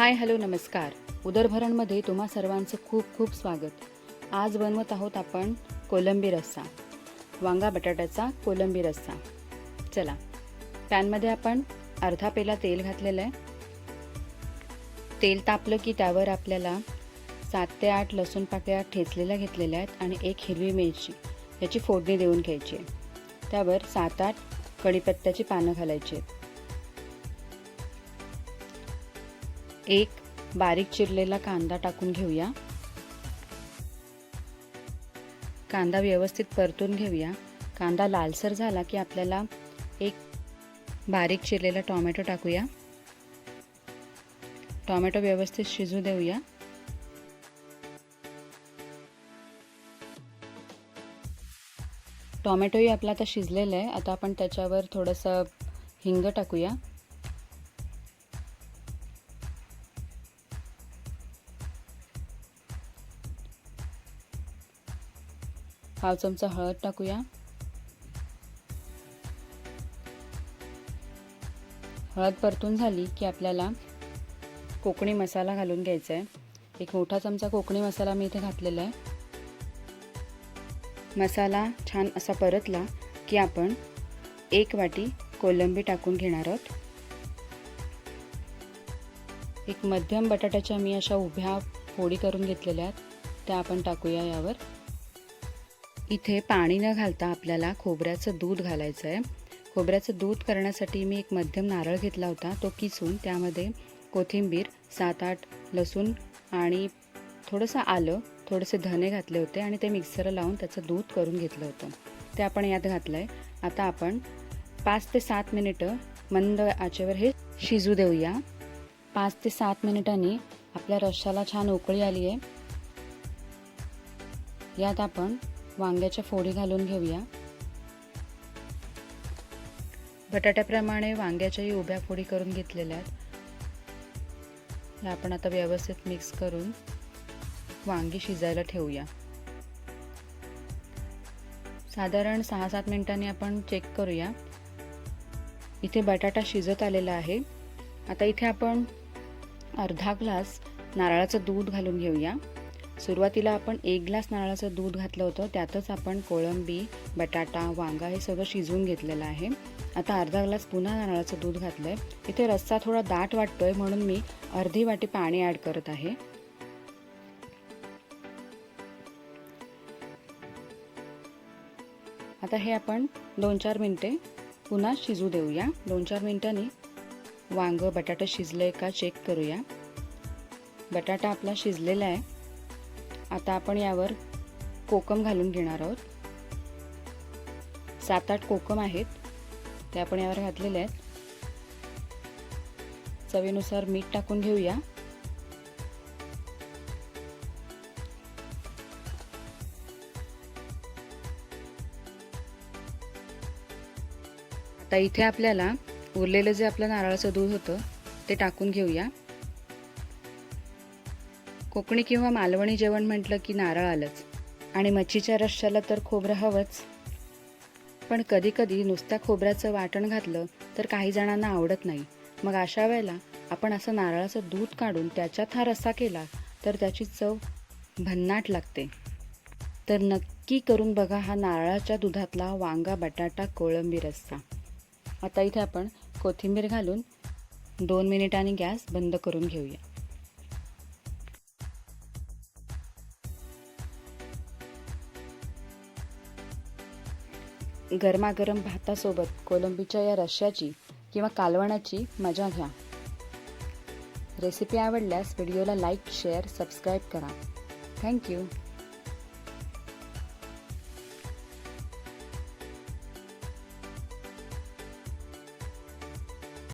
Hi hello नमस्कार. उदरभरणमध्ये तुम्हा सर्वांचं खूप खूप स्वागत. आज बनवत आहोत आपण कोलंबी रस्सा. वांगा बटाट्याचा कोलंबी रस्सा. चला पॅनमध्ये आपण अर्धा पेला तेल घातलेलं आहे. तेल तापलं की त्यावर आपल्याला सात ते आठ लसूण पाकळ्या ठेचलेल्या घेतलेल्या आहेत आणि एक हिरवी मिरची याची फोडणी देऊन घ्यायची आहे. त्यावर सात आठ कढीपत्त्याची पानं घालायची आहेत. एक बारीक चिरलेला कांदा टाकून घेऊया. कांदा व्यवस्थित परतून घेऊया. कांदा लालसर झाला की आपल्याला एक बारीक चिरलेला टॉमॅटो टाकूया. टॉमॅटो व्यवस्थित शिजू देऊया. टॉमॅटोही आपला आता शिजलेला आहे. आता आपण त्याच्यावर थोडंसं हिंग टाकूया. पाव चमचा हळद टाकूया. हळद परतून झाली की आपल्याला कोकणी मसाला घालून घ्यायचा आहे. एक मोठा चमचा कोकणी मसाला मी इथे घातलेला आहे. मसाला छान असा परतला की आपण एक वाटी कोलंबी टाकून घेणार आहोत. एक मध्यम बटाट्याच्या मी अशा उभ्या फोडी करून घेतलेल्या आहेत. त्या आपण टाकूया यावर. इथे पाणी न घालता आपल्याला खोबऱ्याचं दूध घालायचं आहे खोबऱ्याचं दूध करण्यासाठी मी एक मध्यम नारळ घेतला होता तो किसून त्यामध्ये कोथिंबीर सात आठ लसूण आणि थोडंसं आलं थोडेसे धने घातले होते आणि ते मिक्सरला लावून त्याचं दूध करून घेतलं होतं. ते आपण यात घातलं आहे आता आपण पाच ते सात मिनिटं मंद आचेवर हे शिजू देऊया. पाच ते सात मिनिटांनी आपल्या रश्शाला छान उकळी आली आहे यात आपण वांग्याच्या फोडी घालून घेऊया. बटाट्याप्रमाणे वांग्याच्याही उभ्या फोडी करून घेतलेल्या आहेत. आपण आता व्यवस्थित मिक्स करून वांगी शिजायला ठेवूया. साधारण सहा सात मिनिटांनी आपण चेक करूया. इथे बटाटा शिजत आलेला आहे. आता इथे आपण अर्धा ग्लास नारळाचं दूध घालून घेऊया. सुरुवातीला आपण एक ग्लास नारळाचं दूध घातलं होतं. त्यातच आपण कोळंबी बटाटा वांगा हे सगळं शिजवून घेतलेलं आहे. आता अर्धा ग्लास पुन्हा नारळाचं दूध घातलं आहे इथे रस्सा थोडा दाट वाटतोय म्हणून मी अर्धी वाटी पाणी ॲड करत आहे. आता हे आपण दोन चार मिनटे पुन्हा शिजू देऊया. दोन चार मिनटांनी वांगं बटाटा शिजलं आहे का चेक करूया. बटाटा आपला शिजलेला आहे. आता आपण यावर कोकम घालून घेणार आहोत. सात आठ कोकम आहेत. ते आपण यावर घातलेले आहेत. चवीनुसार मीठ टाकून घेऊया. आता इथे आपल्याला उरलेलं जे आपलं नारळाचं दूध होतं ते टाकून घेऊया. कोकणी किंवा मालवणी जेवण म्हटलं की नारळ आलंच. आणि मच्छीच्या रश्श्याला तर खोबरं हवंच. पण कधी कधी नुसत्या खोबऱ्याचं वाटण घातलं तर काही जणांना आवडत नाही. मग अशा वेळेला आपण असं नारळाचं दूध काढून त्याच्यात हा रस्सा केला तर त्याची चव भन्नाट लागते. तर नक्की करून बघा हा नारळाच्या दुधातला वांगा बटाटा कोळंबी रस्सा. आता इथे आपण कोथिंबीर घालून दोन मिनिटांनी गॅस बंद करून घेऊया. गरमागरम भातासोबत कोलंबीच्या या रश्याची किंवा कालवणाची मजा घ्या. रेसिपी आवडल्यास व्हिडिओला लाईक शेअर सबस्क्राईब करा. Thank you